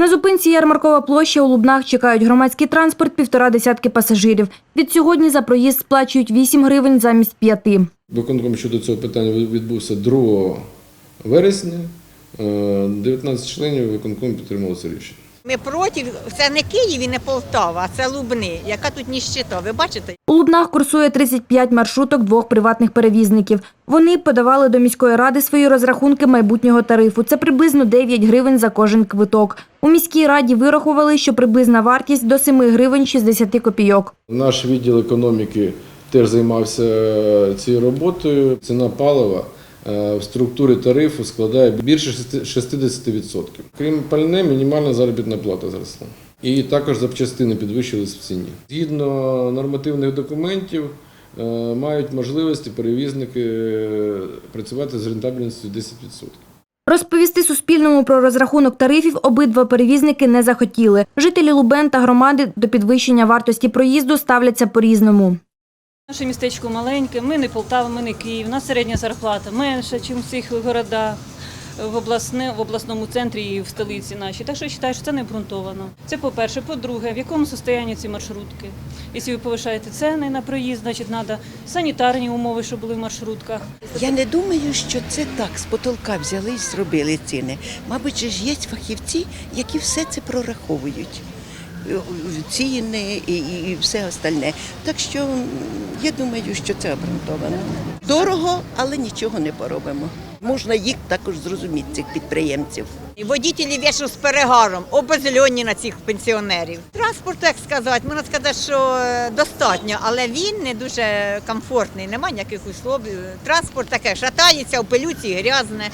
На зупинці Ярмаркова площа у Лубнах чекають громадський транспорт півтора десятки пасажирів. Від сьогодні за проїзд сплачують 8 гривень замість 5. Виконком щодо цього питання відбувся 2 вересня. Е, 19 членів виконком підтримало це рішення. Ми проти, це не Київ і не Полтава, а це Лубни. Яка тут ніщита, ви бачите? У Лубнах курсує 35 маршруток двох приватних перевізників. Вони подавали до міської ради свої розрахунки майбутнього тарифу. Це приблизно 9 гривень за кожен квиток. У міській раді вирахували, що приблизна вартість до 7 гривень 60 копійок. Наш відділ економіки теж займався е, цією роботою. Ціна палива в структурі тарифу складає більше шести- 60%. Крім пальне, мінімальна заробітна плата зросла. І також запчастини підвищились в ціні. Згідно нормативних документів, е, мають можливості перевізники е, працювати з рентабельністю 10%. Розповісти Суспільному про розрахунок тарифів обидва перевізники не захотіли. Жителі Лубен та громади до підвищення вартості проїзду ставляться по-різному. Наше містечко маленьке, ми не Полтава, ми не Київ. У нас середня зарплата менша, ніж в цих городах, в, обласне, в обласному центрі і в столиці нашій. Так що я вважаю, що це не обґрунтовано. Це по-перше. По-друге, в якому стані ці маршрутки? Якщо ви повишаєте ціни на проїзд, значить треба санітарні умови, щоб були в маршрутках. Я не думаю, що це так з потолка взяли і зробили ціни. Мабуть, ж є фахівці, які все це прораховують. Ціни і, і, все остальне. Так що я думаю, що це обґрунтовано. Дорого, але нічого не поробимо. Можна їх також зрозуміти, цих підприємців. Водітелі вішав з перегаром, обезльонні на цих пенсіонерів. Транспорт, як сказати, можна сказати, що е, достатньо, але він не дуже комфортний, немає ніяких услов. Транспорт таке шатається, в пилюці, грязне.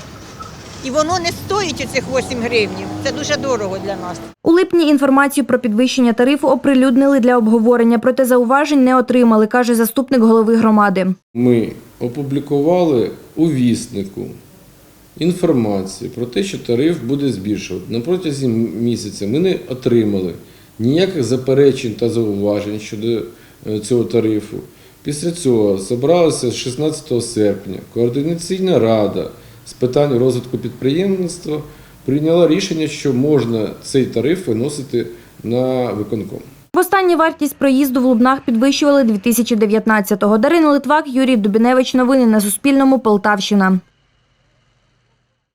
І воно не стоїть оцих 8 гривнів. Це дуже дорого для нас. У липні інформацію про підвищення тарифу оприлюднили для обговорення, проте зауважень не отримали, каже заступник голови громади. Ми опублікували у віснику інформацію про те, що тариф буде збільшувати. На протязі місяця ми не отримали ніяких заперечень та зауважень щодо е, цього тарифу. Після цього зібралася 16 серпня координаційна рада з питань розвитку підприємництва прийняла рішення, що можна цей тариф виносити на виконком. Востаннє вартість проїзду в Лубнах підвищували 2019-го. Дарина Литвак, Юрій Дубіневич. Новини на Суспільному. Полтавщина.